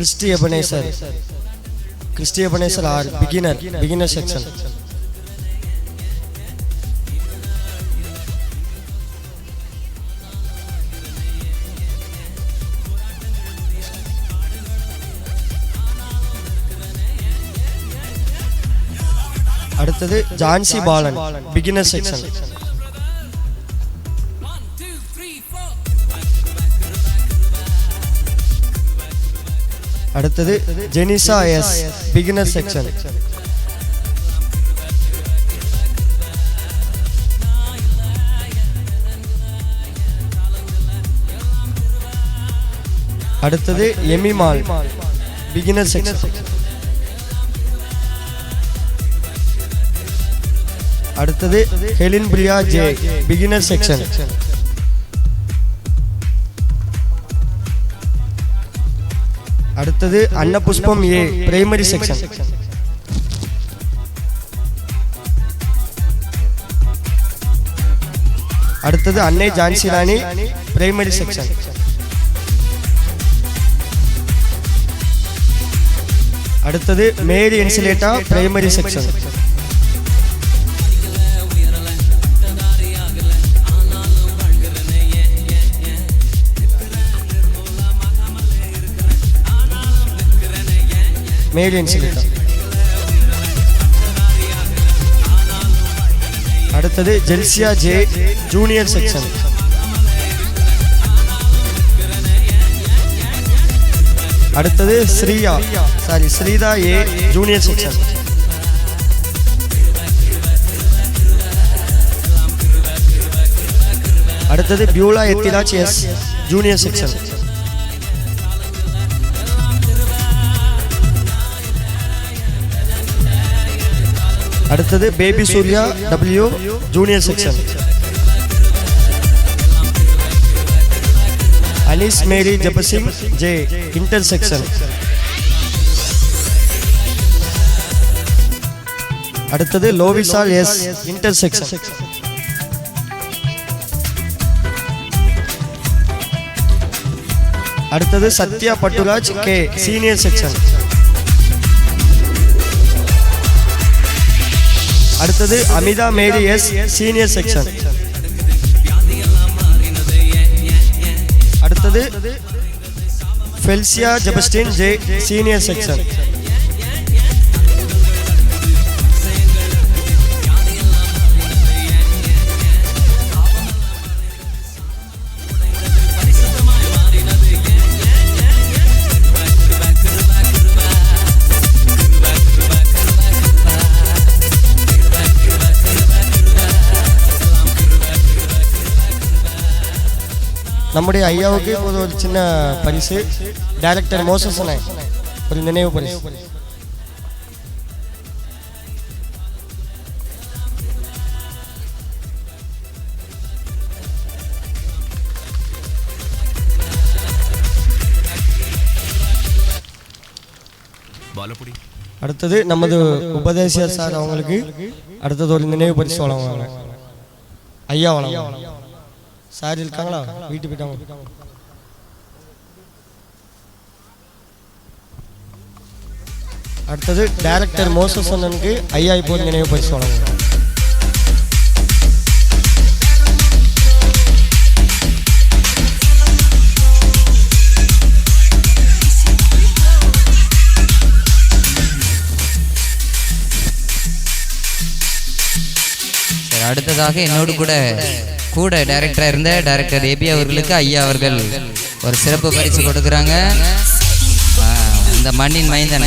Christy Ebenezer Christy Ebenezer R beginner beginner section அடுத்தது Jhansi Balan beginner section அடுத்தது ஜெனிசா S beginner section அடுத்தது Emimal beginner section அடுத்தது Helen Priya J beginner section அடுத்தது அன்னபுஷ்பம் ஏ primary section. அடுத்தது அன்னை Jhansi Rani primary section. அடுத்தது மேரி இன்சுலேட்டா பிரைமரி செக்ஷன். மேரி இன்சுலேட்டா அடுத்தது ஜெல்சியா ஜே ஜூனியர் செக்ஷன் அடுத்தது Sriya sorry Sritha A junior section அடுத்தது Beulah Ethiraj S junior section அடுத்தது Baby Surya W junior section Anis Mary Jabasingh J inter section அடுத்தது Lovisal S inter section அடுத்தது Sathya Patturaj K senior section அடுத்தது Amitha Mary S senior section அடுத்தது Felcia Jebastin J senior section நம்முடைய ஐயாவுக்கு இப்போது ஒரு சின்ன பரிசு. டைரக்டர் மோசஸ் அண்ணே. ஒரு நினைவு பரிசு. அடுத்தது நமது உபதேசியர் சார் அவங்களுக்கு அடுத்தது ஒரு நினைவு பரிசு வழங்குவாங்க. ஐயா வழங்குவாங்க. சார் இருக்காங்களா? வீட்டு போயிட்டாங்க. அடுத்தது டைரக்டர் மோசஸ் அண்ணனுக்கு ஐயா இப்போ ஒரு நினைவு பரிசு வழங்குவாங்க சரி அடுத்ததாக என்னோடு கூட கூட டைரக்டராக இருந்த டைரக்டர் ஏபி அவர்களுக்கு ஐயா அவர்கள் ஒரு சிறப்பு பரிசு கொடுக்குறாங்க. இந்த மண்ணின் மைந்தன்.